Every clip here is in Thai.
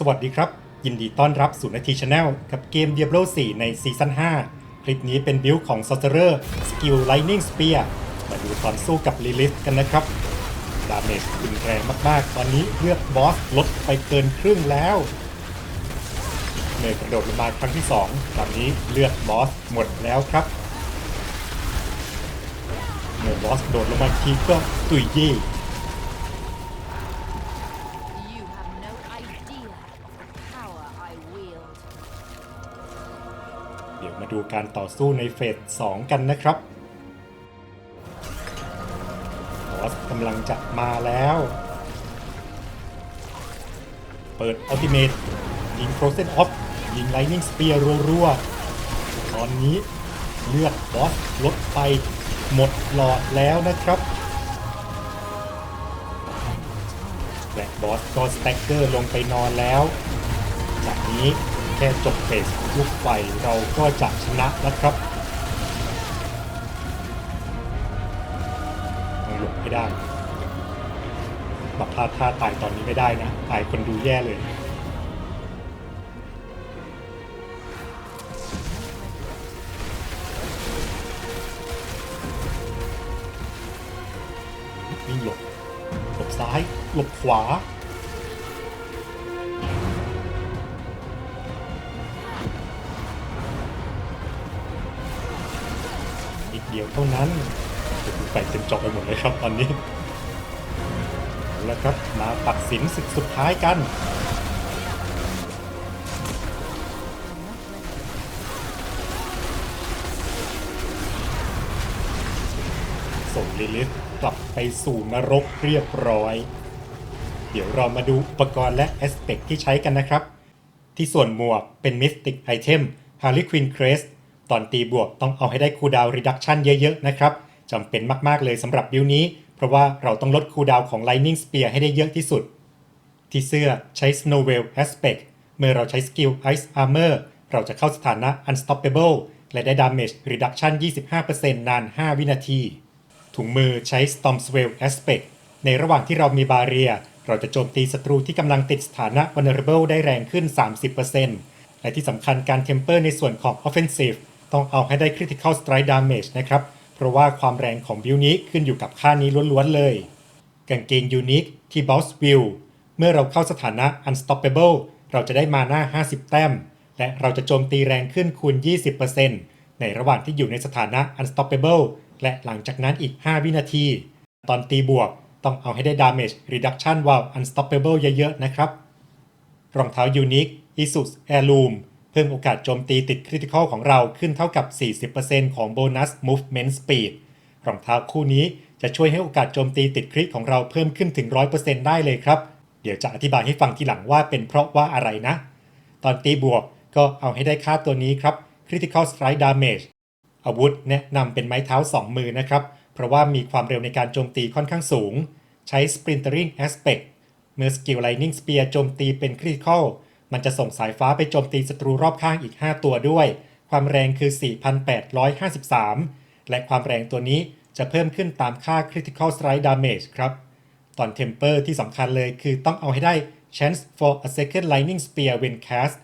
สวัสดีครับ ยินดีต้อนรับสู่นาทีชาแนลกับเกม Diablo 4 ในซีซั่น5 คลิปนี้เป็นบิลของ Sorcerer สกิล Lightning Spear มาดูตอนสู้กับ Lilith กันนะครับ ดาเมจรุนแรงมากๆ ตอนนี้เลือดบอสลดไปเกินครึ่งแล้วเนยกระโดดลงมาครั้งที่ 2 ตอนนี้เลือดบอสหมดแล้วครับเมื่อบอสโดดลงมาทีก็ตุยยี่ ดูการต่อสู้ในเฟส 2 กันนะครับบอสกำลังจะมาแล้ว เปิดอัลติเมทยิงโ r รเซนออฟยิงไลนิ่งสเปียร์รัวๆ ตอนนี้เลือดบอสลดไปหมดหลอดแล้วนะครับและบอสก็สแต็กเกอร์ลงไปนอนแล้ว จากนี้ แค่จบเฟสลูกไฟเราก็จะชนะแล้วครับหลบให้ได้แบบพลาดท่าตายตอนนี้ไม่ได้นะ ตายคนดูแย่เลยวิ่งหลบ หลบซ้าย หลบขวา เท่านั้นโอ้โหไปเต็มจบไปหมดเลยครับตอนนี้แล้วครับมาตัดสินศึกสุดท้ายกันส่งลิลิธกลับไปสู่นรกเรียบร้อย เดี๋ยวเรามาดูอุปกรณ์และแอสเปกที่ใช้กันนะครับ ที่ส่วนหมวกเป็น Mystic Item Harley Quinn Crest ตอนตีบวกต้องเอาให้ได้คูดาว Reduction เยอะๆนะครับจำเป็นมากๆเลยสำหรับบิลนี้ เพราะว่าเราต้องลดคูดาวของ Lightning Spear ให้ได้เยอะที่สุด ที่เสื้อใช้ Snowwell Aspect เมื่อเราใช้สกิล Ice Armor เราจะเข้าสถานะ Unstoppable และได้ Damage Reduction 25%นาน 5 วินาที ถุงมือใช้ Storm Swell Aspect ในระหว่างที่เรามีบาเรีย เราจะโจมตีศัตรูที่กำลังติดสถานะ Vulnerable ได้แรงขึ้น 30%และที่สำคัญการ Temper ในส่วนของ Offensive ต้องเอาให้ได้ Critical Strike Damage นะครับ เพราะว่าความแรงของบิลนี้ขึ้นอยู่กับค่านี้ล้วนๆเลยกางเกงยูนิคที่ Boss View เมื่อเราเข้าสถานะ Unstoppable เราจะได้มาหน้า 50 แต้ม และเราจะโจมตีแรงขึ้นคูณ 20%ในระหว่างที่อยู่ในสถานะ Unstoppable และหลังจากนั้นอีก 5 วินาที ตอนตีบวกต้องเอาให้ได้ Damage Reduction while Unstoppable เยอะๆนะครับ รองเท้ายูนิค Asus Heirloom เพิ่มโอกาสโจมตีติดคริติคอลของเราขึ้นเท่ากับ 40%ของโบนัส Movement Speed รองเท้าคู่นี้จะช่วยให้โอกาสโจมตีติดคริตของเราเพิ่มขึ้นถึง 100%ได้เลยครับ เดี๋ยวจะอธิบายให้ฟังทีหลังว่าเป็นเพราะว่าอะไรนะ ตอนตีบวกก็เอาให้ได้ค่าตัวนี้ครับ Critical Strike Damage อาวุธแนะนำเป็นไม้เท้า 2 มือนะครับ เพราะว่ามีความเร็วในการโจมตีค่อนข้างสูง ใช้ Splintering Aspect เมื่อสกิล Lightning Spear โจมตีเป็น Critical มันจะส่งสายฟ้าไปโจมตีศัตรูรอบข้างอีก 5 ตัวด้วย ความแรงคือ 4,853 และความแรงตัวนี้จะเพิ่มขึ้นตามค่า Critical Strike Damage ครับ ตอน Temper ที่สำคัญเลยคือต้องเอาให้ได้ Chance for a second Lightning Spear when cast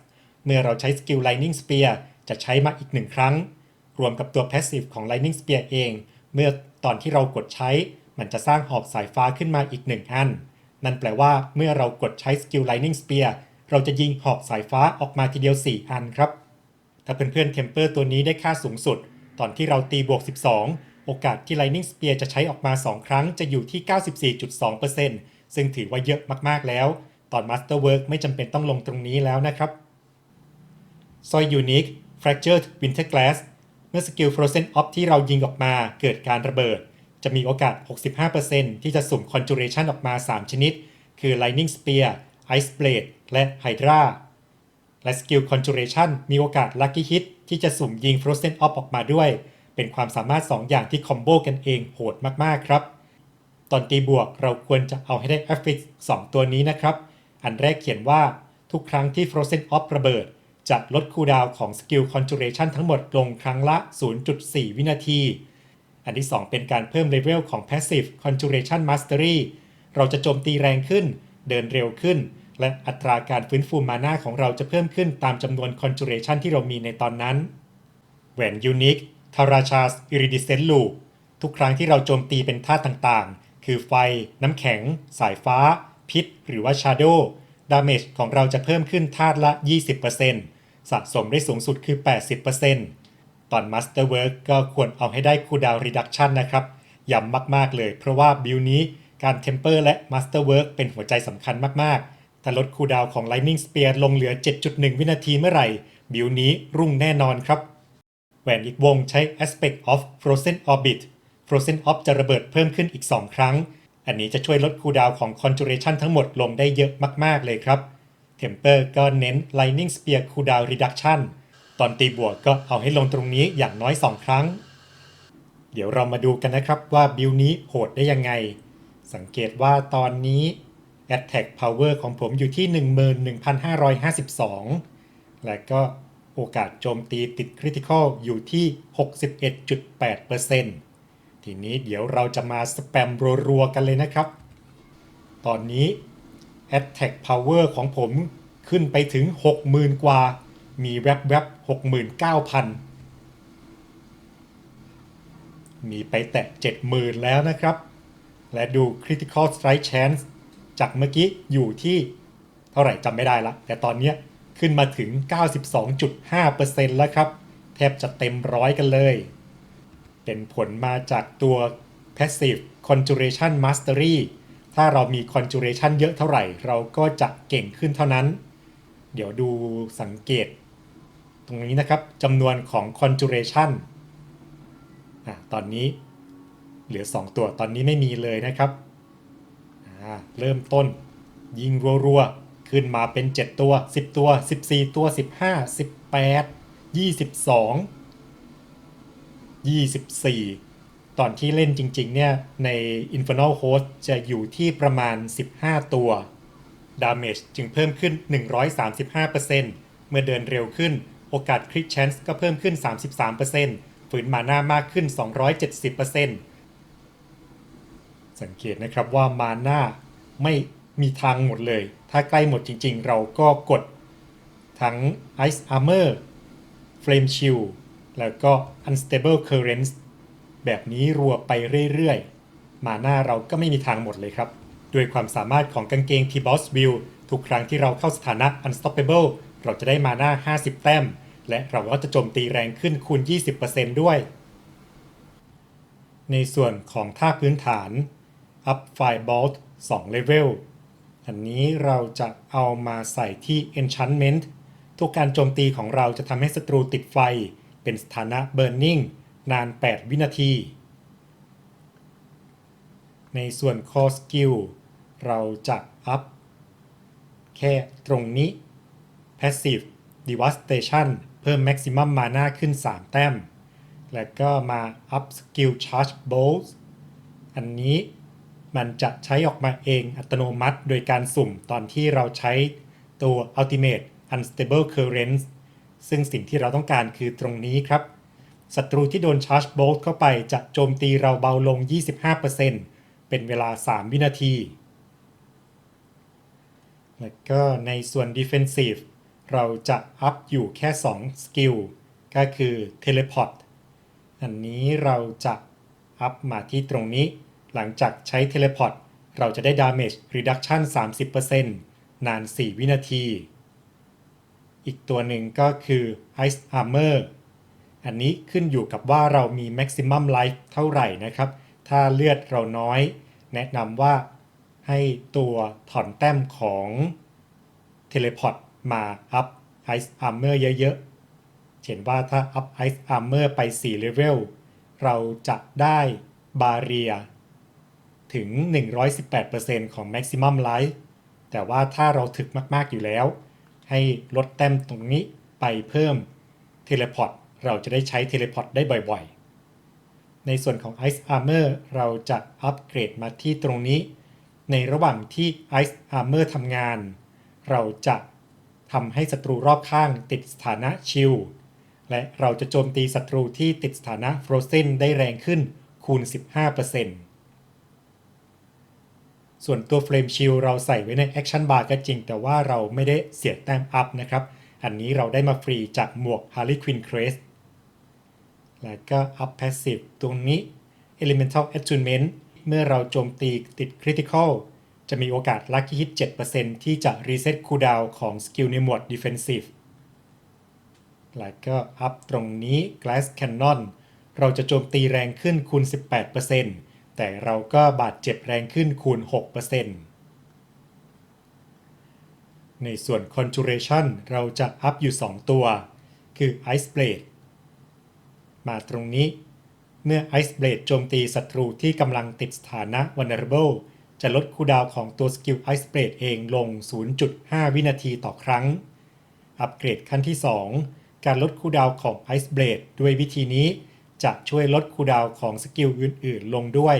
เมื่อเราใช้สกิล Lightning Spear จะใช้มาอีกหนึ่งครั้ง รวมกับตัว Passive ของ Lightning Spear เอง เมื่อตอนที่เรากดใช้ มันจะสร้างหอกสายฟ้าขึ้นมาอีกหนึ่งอัน นั่นแปลว่าเมื่อเรากดใช้สกิล Lightning Spear เราจะยิงหอกสายฟ้าออกมาทีเดียว 4 อันครับ ถ้าเพื่อนๆ Temper ตัวนี้ได้ค่าสูงสุด ตอนที่เราตีบวก 12 โอกาสที่ Lightning Spear จะใช้ออกมา 2 ครั้งจะอยู่ที่ 94.2%ซึ่งถือว่าเยอะมากๆแล้ว ตอน Masterwork ไม่จำเป็นต้องลงตรงนี้แล้วนะครับสร้อย Unique Fractured Winter Glass เมื่อสกิล Frozen Off ที่เรายิงออกมาเกิดการระเบิด จะมีโอกาส 65%ที่จะสุ่ม Conjuration ออกมา 3 ชนิด คือ Lightning Spear Ice Blade และ Hydra และสกิล Conjuration มีโอกาส Lucky Hit ที่จะสุ่มยิง Frozen Off ออกมาด้วย เป็นความสามารถ 2 อย่างที่คอมโบกันเองโหดมากๆครับ ตอนตีบวกเราควรจะเอาให้ได้ Affix 2ตัวนี้นะครับ อันแรกเขียนว่าทุกครั้งที่ Frozen Off ระเบิด จะลดคูดาวของสกิล Conjuration ทั้งหมดลงครั้งละ 0.4 วินาที อันที่ 2 เป็นการเพิ่มเลเวลของ Passive Conjuration Mastery เราจะโจมตีแรงขึ้น เดินเร็วขึ้น และอัตราการฟื้นฟูมาน่าของเราจะเพิ่มขึ้นตามจำนวน conjuration ที่เรามีในตอนนั้นแหวนยูนิคทาราชาสอิริดิเซนลูทุกครั้งที่เราโจมตีเป็นธาตุต่างๆ คือไฟ น้ำแข็ง สายฟ้า พิษ หรือว่าชาโดดาเมจของเราจะเพิ่มขึ้นธาตุละ 20%สะสมได้สูงสุดคือ 80%ตอน Masterwork ก็ควรเอาให้ได้คูดาวรีดักชันนะครับ ย้ำมากๆเลย เพราะว่าบิลนี้การ Temper และ Masterwork เป็นหัวใจสำคัญมากๆ ถ้าลดคูดาวของ Lightning Spear ลงเหลือ 7.1 วินาทีเมื่อไหร่ บิลนี้รุ่งแน่นอนครับ แหวนอีกวงใช้ Aspect of Frozen Orbit Frozen Orb จะระเบิดเพิ่มขึ้นอีก 2 ครั้ง อันนี้จะช่วยลดคูดาวของ Conjuration ทั้งหมดลงได้เยอะมาก ๆ เลยครับ Temper ก็เน้น Lightning Spear Cooldown Reduction ตอนตีบวกก็เอาให้ลงตรงนี้อย่างน้อย 2 ครั้ง เดี๋ยวเรามาดูกันนะครับว่าบิลนี้โหดได้ยังไง สังเกตว่าตอนนี้ Attack Power ของผมอยู่ที่ 11,552 และก็โอกาสโจมตีติดคริติคอลอยู่ที่ 61.8%ทีนี้เดี๋ยวเราจะมาสแปมรัวๆกันเลยนะครับ ตอนนี้ Attack Power ของผมขึ้นไปถึง 60,000 กว่า มีแวบๆ69,000 มีไปแตะ 70,000 แล้วนะครับ และดู Critical Strike Chance จากเมื่อกี้อยู่ที่เท่าไหร่จำไม่ได้ละ แต่ตอนเนี้ขึ้นมาถึง 92.5%แล้วครับ แทบจะเต็มร้อยกันเลย เป็นผลมาจากตัว Passive Conjuration Mastery ถ้าเรามี Conjuration เยอะเท่าไหร่ เราก็จะเก่งขึ้นเท่านั้น เดี๋ยวดูสังเกต ตรงนี้นะครับจำนวนของ Conjuration อตอนนี้เหลือ 2 ตัวตอนนี้ไม่มีเลยนะครับ เริ่มต้น ยิงรัวๆ ขึ้นมาเป็น 7 ตัว 10 ตัว 14 ตัว 15 18 22 24 ตอนที่เล่นจริงๆ เนี่ย ใน Infernal Host จะอยู่ที่ประมาณ 15 ตัว Damage จึงเพิ่มขึ้น 135%เมื่อเดินเร็วขึ้น โอกาสคริต Chance ก็เพิ่มขึ้น 33%ฝืนมาหน้ามากขึ้น 270% สังเกตนะครับว่ามาหน้าไม่มีทางหมดเลย ถ้าใกล้หมดจริงๆ เราก็กดทั้ง Ice Armor Flame Shield แล้วก็ Unstable Currents แบบนี้รัวไปเรื่อยๆ มาหน้าเราก็ไม่มีทางหมดเลยครับ ด้วยความสามารถของกางเกง T-Boss View ทุกครั้งที่เราเข้าสถานะ Unstoppable เราจะได้มาหน้า 50 แต้ม และเราก็จะโจมตีแรงขึ้นคูณ 20%ด้วย ในส่วนของท่าพื้นฐาน Up Fire Bolt 2 Level อันนี้เราจะเอามาใส่ที่ Enchantment ทุกการโจมตีของเราจะทำให้ศัตรูติดไฟ เป็นสถานะ Burning นาน 8 วินาที ในส่วน Core Skill เราจะ up แค่ตรงนี้ Passive Devastation เพิ่ม Maximum Mana ขึ้น 3 แต้ม แล้วก็มา up Skill Charge Bolts อันนี้ มันจะใช้ออกมาเองอัตโนมัติ โดยการสุ่มตอนที่เราใช้ตัว Ultimate Unstable Currents ซึ่งสิ่งที่เราต้องการคือตรงนี้ครับศัตรูที่โดน Charge Bolt เข้าไปจะโจมตีเราเบาลง 25%เป็นเวลา 3 วินาที แล้วก็ในส่วน Defensive เราจะอัพอยู่แค่ 2 สกิล ก็คือ Teleport อันนี้เราจะอัพมาที่ตรงนี้ หลังจากใช้ Teleport เราจะได้ Damage Reduction 30%นาน 4 วินาที อีกตัวหนึ่งก็คือ Ice Armor อันนี้ขึ้นอยู่กับว่าเรามี Maximum Life เท่าไหร่นะครับ ถ้าเลือดเราน้อย แนะนำว่าให้ตัวถอนแต้มของ Teleport มาอัพ Ice Armor เยอะๆ เห็นว่าถ้าอัพ Ice Armor ไป4 Level เราจะได้บาเรีย ถึง 118%ของ Maximum Life แต่ว่าถ้าเราถึกมาก ๆ อยู่แล้ว ให้ลดแต้มตรงนี้ไปเพิ่ม Teleport เราจะได้ใช้ Teleport ได้บ่อย ๆ ในส่วนของ Ice Armor เราจะอัปเกรดมาที่ตรงนี้ ในระหว่างที่ Ice Armor ทำงาน เราจะทำให้ศัตรูรอบข้างติดสถานะชิลและเราจะโจมตีศัตรูที่ติดสถานะ Frozen ได้แรงขึ้นคูณ 15% ส่วนตัว Flame Shield เราใส่ไว้ใน Action Bar ก็จริง แต่ว่าเราไม่ได้เสียแต้มอัพนะครับ อันนี้เราได้มาฟรีจากหมวก Harley Quinn Crest แล้วก็ Up Passive ตรงนี้ Elemental Attunement เมื่อเราโจมตีติด Critical จะมีโอกาส Lucky Hit 7%ที่จะ Reset Cooldown ของสกิลในหมวด Defensive แล้วก็ Up ตรงนี้ Glass Cannon เราจะโจมตีแรงขึ้นคูณ 18% แต่เราก็บาดเจ็บแรงขึ้นคูณ 6%ในส่วน Conjuration เราจะอัพอยู่ 2 ตัว คือ Ice Blade มาตรงนี้ เมื่อ Ice Blade โจมตีศัตรูที่กำลังติดสถานะ Vulnerable จะลดคูดาวของตัวสกิล Ice Blade เองลง 0.5 วินาทีต่อครั้ง อัปเกรดขั้นที่ 2 การลดคูดาวของ Ice Blade ด้วยวิธีนี้ จะช่วยลดคูดาวของสกิลอื่นๆ ลงด้วย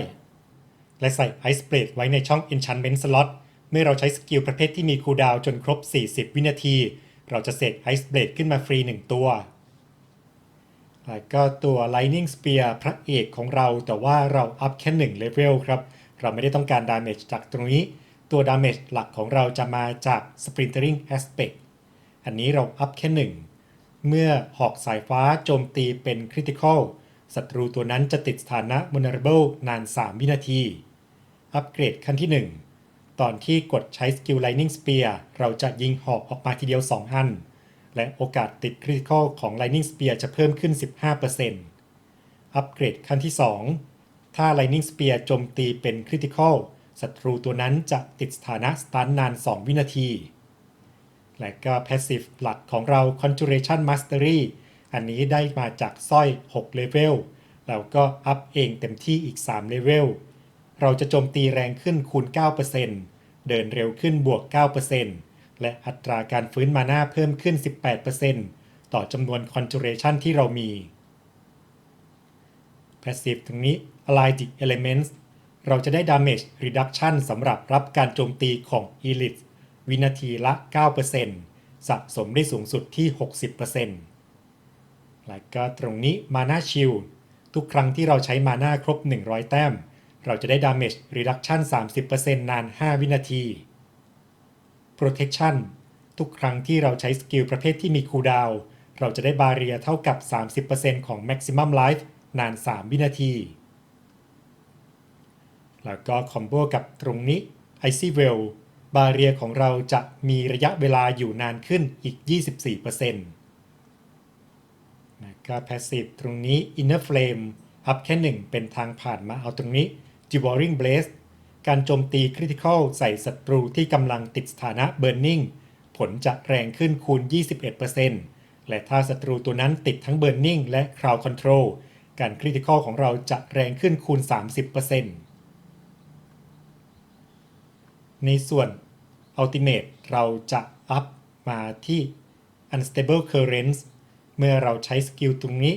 และใส่ Ice Blade ไว้ในช่อง Enchantment Slot เมื่อเราใช้สกิลประเภทที่มีคูดาวจนครบ 40 วินาที เราจะเสก Ice Blade ขึ้นมาฟรี 1 ตัว แล้วก็ตัว Lightning Spear พระเอกของเราแต่ว่าเราอัพแค่1เลเวลครับ เราไม่ได้ต้องการ Damage จากตรงนี้ ตัว Damage หลักของเราจะมาจาก Splintering Aspect อันนี้เราอัพแค่ 1 เมื่อหอกสายฟ้าโจมตีเป็น Critical ศัตรูตัวนั้นจะติดสถานะ Vulnerable นาน 3 วินาที อัปเกรดขั้นที่ 1 ตอนที่กดใช้สกิล Lightning Spear เราจะยิงหอกออกมาทีเดียว 2 อัน และโอกาสติด Critical ของ Lightning Spear จะเพิ่มขึ้น 15%อัปเกรดขั้นที่ 2 ถ้า Lightning Spear โจมตีเป็น Critical ศัตรูตัวนั้นจะติดสถานะ Stun นาน 2 วินาที และก็ Passive หลักของเรา Conjuration Mastery อันนี้ได้มาจากสร้อย6เลเวลแล้วก็อัพเองเต็มที่อีก3เลเวลเราจะโจมตีแรงขึ้นคูณ 9%เดินเร็วขึ้นบวก 9%และอัตราการฟื้นมานาเพิ่มขึ้น 18%ต่อจำนวน Conjuration ที่เรามี Passive ตรงนี้ Allied Elements เราจะได้ Damage Reduction สำหรับรับการโจมตีของ Elite วินาทีละ 9%สะสมได้สูงสุดที่ 60% แล้วก็ตรงนี้ Mana Shield ทุกครั้งที่เราใช้มาน่าครบ 100 แต้ม เราจะได้ Damage Reduction 30%นาน 5 วินาที Protection ทุกครั้งที่เราใช้สกิลประเภทที่มีคูดาวเราจะได้บาเรียเท่ากับ 30%ของ Maximum Life นาน 3 วินาที แล้วก็คอมโบกับตรงนี้ Icy Well บาเรียของเราจะมีระยะเวลาอยู่นานขึ้นอีก 24% ก็ Passive ตรงนี้ Inner Flame อัพแค่ 1 เป็นทางผ่านมาเอาตรงนี้ Devouring Blaze การโจมตี Critical ใส่ศัตรูที่กำลังติดสถานะ Burning ผลจะแรงขึ้นคูณ 21%และถ้าศัตรูตัวนั้นติดทั้ง Burning และ Crowd Control การ Critical ของเราจะแรงขึ้นคูณ 30%ในส่วน Ultimate เราจะอัพมาที่ Unstable Currents เมื่อเราใช้สกิลตรงนี้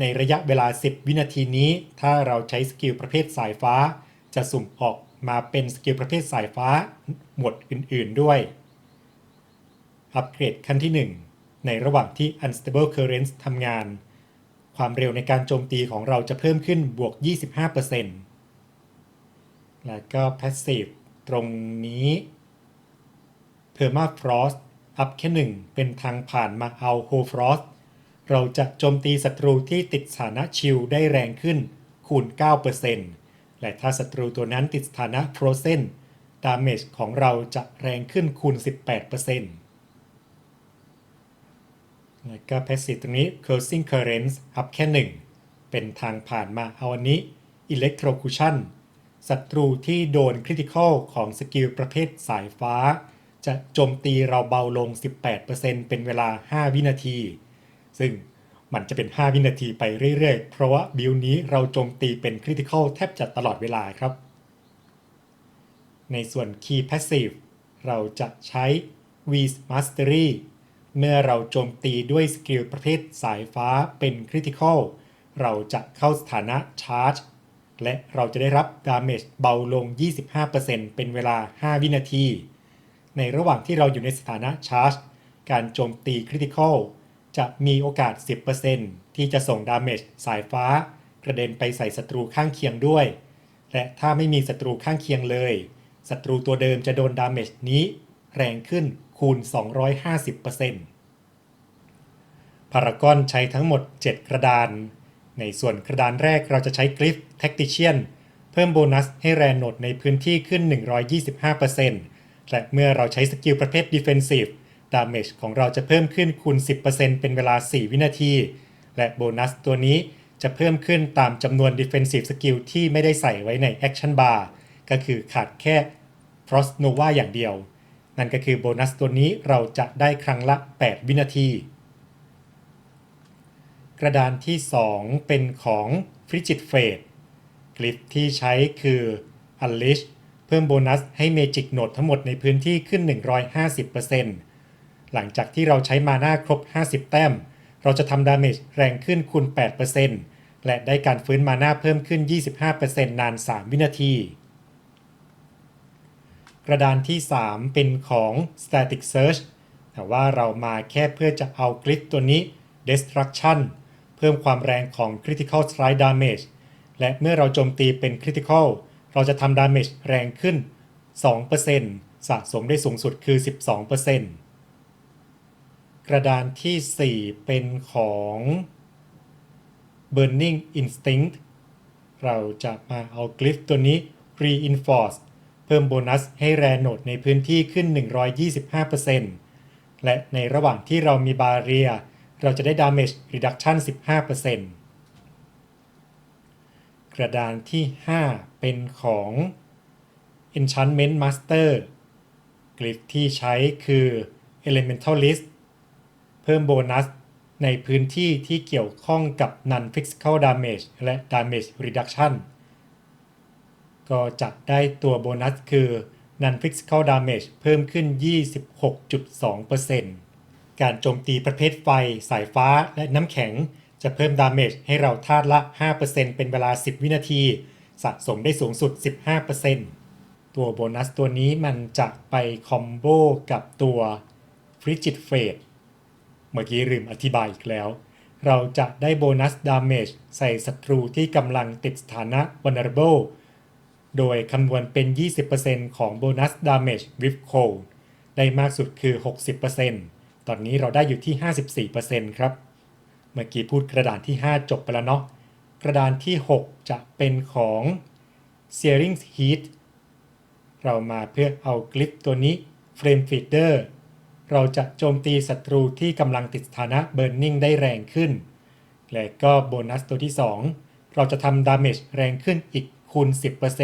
ในระยะเวลา 10 วินาทีนี้ ถ้าเราใช้สกิลประเภทสายฟ้า จะสุ่มออกมาเป็นสกิลประเภทสายฟ้าหมวดอื่นๆด้วย อัปเกรดขั้นที่ 1 ในระหว่างที่ Unstable Currents ทำงาน ความเร็วในการโจมตีของเราจะเพิ่มขึ้นบวก 25%แล้วก็ Passive ตรงนี้ Permafrost อัพแค่1เป็นทางผ่านมาเอา Hofrost เราจะโจมตีศัตรูที่ติดสถานะชิลได้แรงขึ้น คูณ 9%และถ้าศัตรูตัวนั้นติดสถานะ Frozen Damage ของเราจะแรงขึ้นคูณ 18%แล้วก็ Passive ตรงนี้ Cursing Currents อัพแค่ 1 เป็นทางผ่านมาเอาอันนี้ Electrocution ศัตรูที่โดน Critical ของสกิลประเภทสายฟ้า จะโจมตีเราเบาลง 18%เป็นเวลา 5 วินาที ซึ่งมันจะเป็น 5 วินาทีไปเรื่อยๆ เพราะว่าบิลนี้เราโจมตีเป็น Critical แทบจะตลอดเวลาครับ ในส่วน Key Passive เราจะใช้ V Mastery เมื่อเราโจมตีด้วยสกิลประเภทสายฟ้าเป็น Critical เราจะเข้าสถานะ Charge และเราจะได้รับ Damage เบาลง 25%เป็นเวลา 5 วินาที ในระหว่างที่เราอยู่ในสถานะ Charge การโจมตี Critical จะมีโอกาส 10%ที่จะส่ง Damage สายฟ้ากระเด็นไปใส่ศัตรูข้างเคียงด้วย และถ้าไม่มีศัตรูข้างเคียงเลย ศัตรูตัวเดิมจะโดนดาเมจนี้ แรงขึ้นคูณ 250%พารากอนใช้ทั้งหมด 7 กระดาน ในส่วนกระดานแรกเราจะใช้กริฟแท็กติเชียนเพิ่มโบนัสให้แรนโนดในพื้นที่ขึ้น 125%และเมื่อเราใช้สกิลประเภท Defensive ดาเมจของเราจะเพิ่มขึ้นคูณ 10%เป็นเวลา 4 วินาที และโบนัสตัวนี้จะเพิ่มขึ้นตามจำนวน Defensive Skill ที่ไม่ได้ใส่ไว้ใน Action Bar ก็คือขาดแค่ Frost Nova อย่างเดียว นั่นก็คือโบนัสตัวนี้เราจะได้ครั้งละ 8 วินาที กระดานที่ 2 เป็นของ Frigid Fate กลิฟที่ใช้คือ Unleash เพิ่มโบนัสให้ Magic Node ทั้งหมดในพื้นที่ขึ้น 150% หลังจากที่เราใช้มาน่าครบ 50 แต้ม เราจะทำดาเมจแรงขึ้นคูณ 8%และได้การฟื้นมาน่าเพิ่มขึ้น 25%นาน 3 วินาที กระดานที่ 3 เป็นของ Static Search แต่ว่าเรามาแค่เพื่อจะเอากริฟตัวนี้ Destruction เพิ่มความแรงของ Critical Strike Damage และเมื่อเราโจมตีเป็น Critical เราจะทำ Damage แรงขึ้น 2%สะสมได้สูงสุดคือ 12% กระดานทีสี่ 4 เป็นของ Burning Instinct เราจะมาเอากลิฟตัวนี้ Reinforce เพิ่มโบนัสให้แรนโนดในพื้นที่ขึ้น 125%และในระหว่างที่เรามีบาเรีย เราจะได้ Damage Reduction 15%กระดานที่ 5 เป็นของ Enchantment Master กลิฟที่ใช้คือ Elementalist เพิ่มโบนัสในพื้นที่ที่เกี่ยวข้องกับ Non Physical Damage และ Damage Reduction ก็จะได้ตัวโบนัสคือ Non Physical Damage เพิ่มขึ้น 26.2%การโจมตีประเภทไฟ สายฟ้าและน้ำแข็ง จะเพิ่มดาเมจให้เราธาตุละ 5%เป็นเวลา 10 วินาที สะสมได้สูงสุด 15%ตัวโบนัสตัวนี้มันจะไปคอมโบกับตัว Frigid Fate เมื่อกี้ลืมอธิบายอีกแล้ว เราจะได้โบนัสดาเมจใส่ศัตรูที่กำลังติดสถานะ vulnerable โดยคำนวณเป็น 20%ของโบนัสดาเมจ with cold ได้มากสุดคือ 60%ตอนนี้เราได้อยู่ที่ 54%ครับ เมื่อกี้พูดกระดานที่ 5 จบไปแล้วเนาะ กระดานที่ 6 จะเป็นของ Searing Heat เรามาเพื่อเอากลิปตัวนี้ Frame Feeder เราจะโจมตีศัตรูที่กำลังติดสถานะ Burning ได้แรงขึ้น และก็โบนัสตัวที่ 2 เราจะทำดาเมจแรงขึ้นอีกคูณ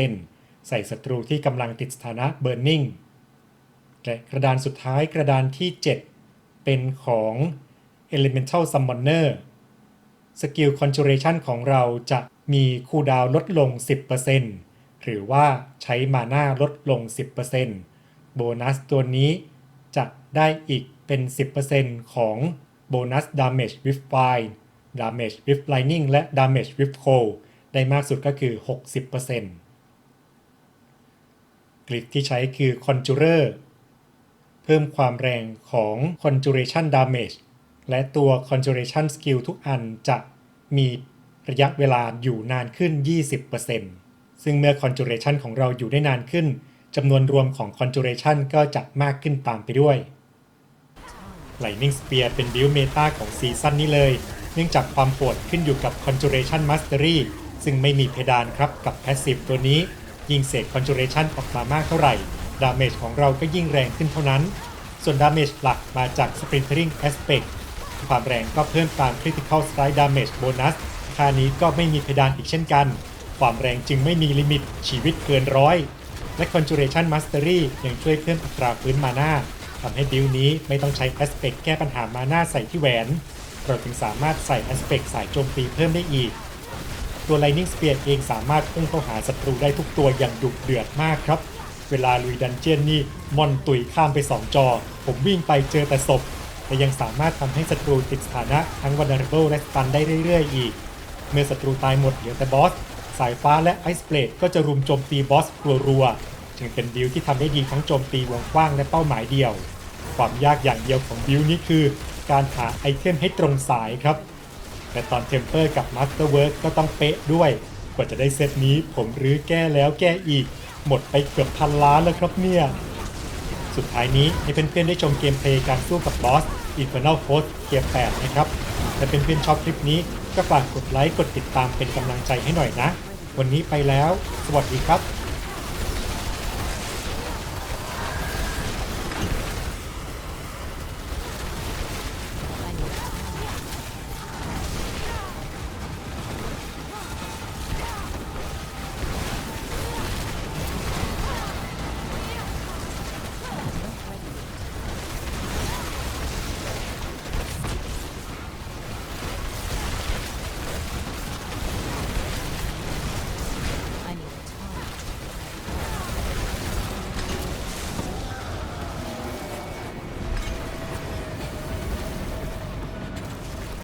10%ใส่ศัตรูที่กำลังติดสถานะ Burning และกระดานสุดท้ายกระดานที่ 7 เป็นของ Elemental Summoner สกิล Conjuration ของเราจะมีคูดาวลดลง 10%หรือว่าใช้มาน่าลดลง 10%โบนัสตัวนี้ ได้อีกเป็น 10%ของโบนัส Damage with Fire Damage with Lightning และ Damage with Cold ได้มากสุดก็คือ 60%กริดที่ใช้คือ Conjurer เพิ่มความแรงของ Conjuration Damage และตัว Conjuration Skill ทุกอันจะมีระยะเวลาอยู่นานขึ้น 20%ซึ่งเมื่อ Conjuration ของเราอยู่ได้นานขึ้นจำนวนรวมของ Conjuration ก็จะมากขึ้นตามไปด้วย Lightning Spear เป็นบิลเมตาของซีซั่นนี้เลย เนื่องจากความโหดขึ้นอยู่กับ Conjuration Mastery ซึ่งไม่มีเพดานครับกับ Passive ตัวนี้ ยิงเศษ Conjuration ออกมามากเท่าไหร่ดาเมจของเราก็ยิ่งแรงขึ้นเท่านั้น ส่วนดาเมจหลักมาจาก Splintering Aspect ความแรงก็เพิ่มตาม Critical Strike Damage Bonus ค่านี้ก็ไม่มีเพดานอีกเช่นกัน ความแรงจึงไม่มีลิมิตชีวิตเกินร้อยและ Conjuration Mastery ยังช่วยเพิ่มอัตราฟื้นมาหน้า ทำให้บิลนี้ไม่ต้องใช้ Aspect แก้ปัญหามาหน้าใส่ที่แหวน เราจึงสามารถใส่ Aspect สายโจมตีเพิ่มได้อีก ตัว Lightning Spear เองสามารถพุ่งเข้าหาศัตรูได้ทุกตัวอย่างดุเดือดมากครับ เวลาลุยดันเจียนนี่มอนตุยข้ามไป 2 จอ ผมวิ่งไปเจอแต่ศพแต่ยังสามารถทำให้ศัตรูติดสถานะทั้ง Vulnerable และ Stun ได้เรื่อยๆอีก เมื่อศัตรูตายหมดเหลือแต่บอส สายฟ้าและ Ice Blade ก็จะรุมโจมตีบอสรัวๆ ถือเป็นบิลที่ทำได้ดีทั้งโจมตีวงกว้างและเป้าหมายเดียว ความยากอย่างเดียวของบิลนี้คือ การหาไอเทมให้ตรงสายครับ แต่ตอนเทมเพอร์กับมัสเตอร์เวิร์กก็ต้องเป๊ะด้วย กว่าจะได้เซตนี้ผมรื้อแก้แล้วแก้อีก หมดไปเกือบพันล้านแล้วครับเนี่ยสุดท้ายนี้ให้เพื่อนๆได้ชมเกมเพลย์การสู้กับบอส Infernal Force เกม8นะครับแต่เป็นเพื่อนชอบคลิปนี้ก็ฝากกดไลค์กดติดตามเป็นกำลังใจให้หน่อยนะ วันนี้ไปแล้ว สวัสดีครับ